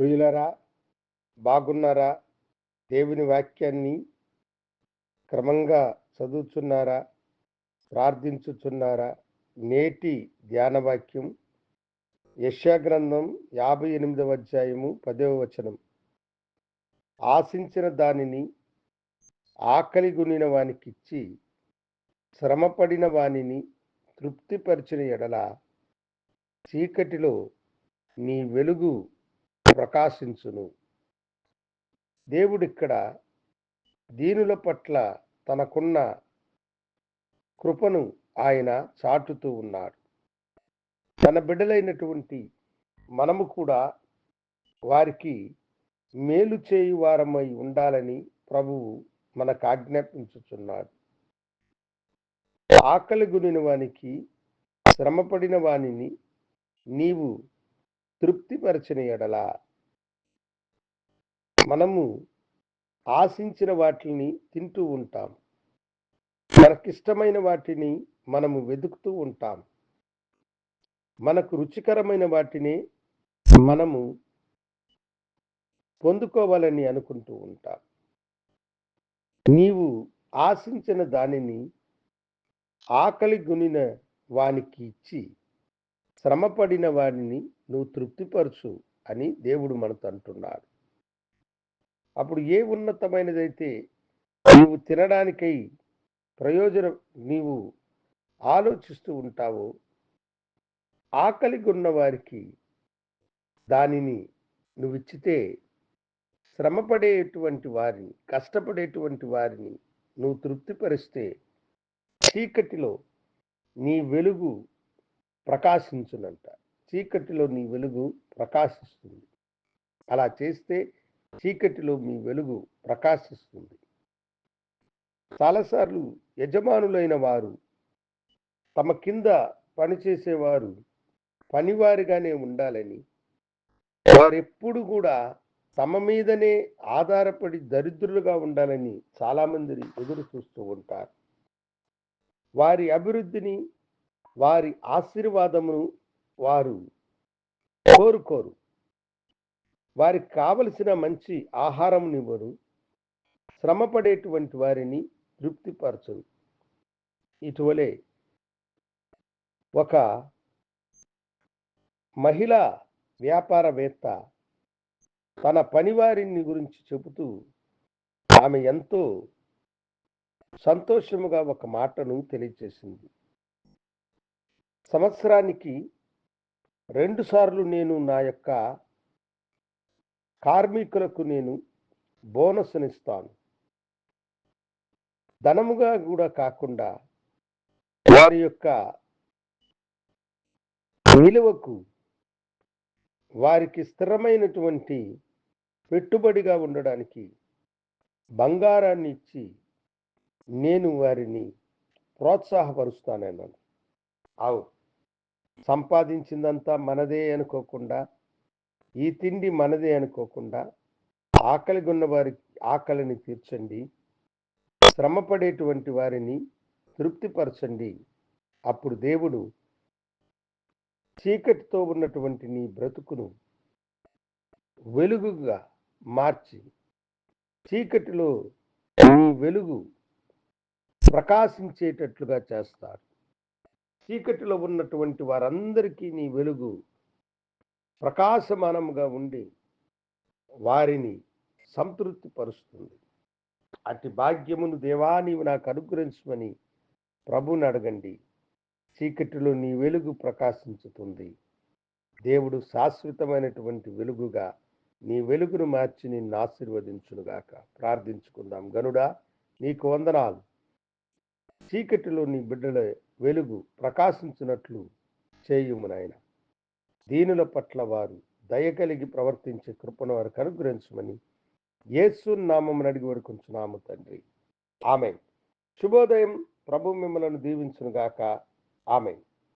ప్రియులరా బాగున్నారా? దేవుని వాక్యాన్ని క్రమంగా చదువుతున్నారా ప్రార్థించుచున్నారా? నేటి ధ్యానవాక్యం యశాగ్రంథం యాభై ఎనిమిదవ అధ్యాయము పదవ వచనం. ఆశించిన దానిని ఆకలి గునిన వానికిచ్చి శ్రమపడిన వానిని తృప్తిపరిచిన ఎడల చీకటిలో నీ వెలుగు ప్రకాశించును. దేవుడిక్కడ దీనుల పట్ల తనకున్న కృపను ఆయన చాటుతూ ఉన్నాడు. తన బిడ్డలైనటువంటి మనము కూడా వారికి మేలు చేయువారమై ఉండాలని ప్రభువు మనకు ఆజ్ఞాపించుచున్నాడు. ఆకలి గునిన వానికి శ్రమపడిన వానిని నీవు తృప్తిపరచిన ఎడల. మనము ఆశించిన వాటిని తింటూ ఉంటాం. మనకిష్టమైన వాటిని మనము వెతుకుతూ ఉంటాం. మనకు రుచికరమైన వాటిని మనము పొందుకోవాలని అనుకుంటూ ఉంటాం. నీవు ఆశించిన దానిని ఆకలి గునిన వానికి ఇచ్చి శ్రమపడిన వాడిని నువ్వు తృప్తిపరచు అని దేవుడు మనతో అంటున్నాడు. అప్పుడు ఏ ఉన్నతమైనదైతే నువ్వు తినడానికై ప్రయోజనం నీవు ఆలోచిస్తూ ఉంటావో ఆకలిగా ఉన్న వారికి దానిని నువ్వు ఇచ్చితే శ్రమపడేటువంటి వారిని కష్టపడేటువంటి వారిని నువ్వు తృప్తిపరిస్తే చీకటిలో నీ వెలుగు ప్రకాశించునంట. చీకటిలో నీ వెలుగు ప్రకాశిస్తుంది. అలా చేస్తే చీకటిలో మీ వెలుగు ప్రకాశిస్తుంది. చాలాసార్లు యజమానులైన వారు తమ కింద పనిచేసేవారు పనివారిగానే ఉండాలని వారెప్పుడు కూడా తమ మీదనే ఆధారపడి దరిద్రులుగా ఉండాలని చాలామంది ఎదురు చూస్తూ ఉంటారు. వారి అభివృద్ధిని వారి ఆశీర్వాదమును వారు కోరుకోరు. వారికి కావలసిన మంచి ఆహారంనివ్వరు శ్రమపడేటువంటి వారిని తృప్తిపరచరు. ఇటువలే ఒక మహిళా వ్యాపారవేత్త తన పనివారిని గురించి చెబుతూ ఆమె ఎంతో సంతోషముగా ఒక మాటను తెలియజేసింది. సంవత్సరానికి రెండుసార్లు నేను నా యొక్క కార్మికులకు నేను బోనస్నిస్తాను. ధనముగా కూడా కాకుండా వారి యొక్క విలువకు వారికి స్థిరమైనటువంటి పెట్టుబడిగా ఉండడానికి బంగారాన్ని ఇచ్చి నేను వారిని ప్రోత్సాహపరుస్తానన్నాను అవు సంపాదించిందంతా మనదే అనుకోకుండా ఈ తిండి మనదే అనుకోకుండా ఆకలిగా ఉన్నవారికి ఆకలిని తీర్చండి శ్రమపడేటువంటి వారిని తృప్తిపరచండి. అప్పుడు దేవుడు చీకటితో ఉన్నటువంటి నీ బ్రతుకును వెలుగుగా మార్చి చీకటిలో నీ వెలుగు ప్రకాశించేటట్లుగా చేస్తాడు. చీకటిలో ఉన్నటువంటి వారందరికీ నీ వెలుగు ప్రకాశమానముగా ఉండి వారిని సంతృప్తి పరుస్తుంది భాగ్యమును దేవా నీవు నాకు అనుగ్రహించమని ప్రభుని అడగండి. చీకటిలో నీ వెలుగు ప్రకాశించుతుంది. దేవుడు శాశ్వతమైనటువంటి వెలుగుగా నీ వెలుగును మార్చి నిన్ను ఆశీర్వదించునుగాక. ప్రార్థించుకుందాం. గనుడా నీకు వందనాలు. చీకటిలోని బిడ్డల వెలుగు ప్రకాశించినట్లు చేయుము నాయన. దీనుల పట్ల వారు దయ కలిగి ప్రవర్తించే కృపను వారికి అనుగ్రహించమని యేసు నామం అడిగి వరకుంచున్నాము తండ్రి. ఆమె శుభోదయం. ప్రభు మిమ్మలను దీవించునుగాక. ఆమె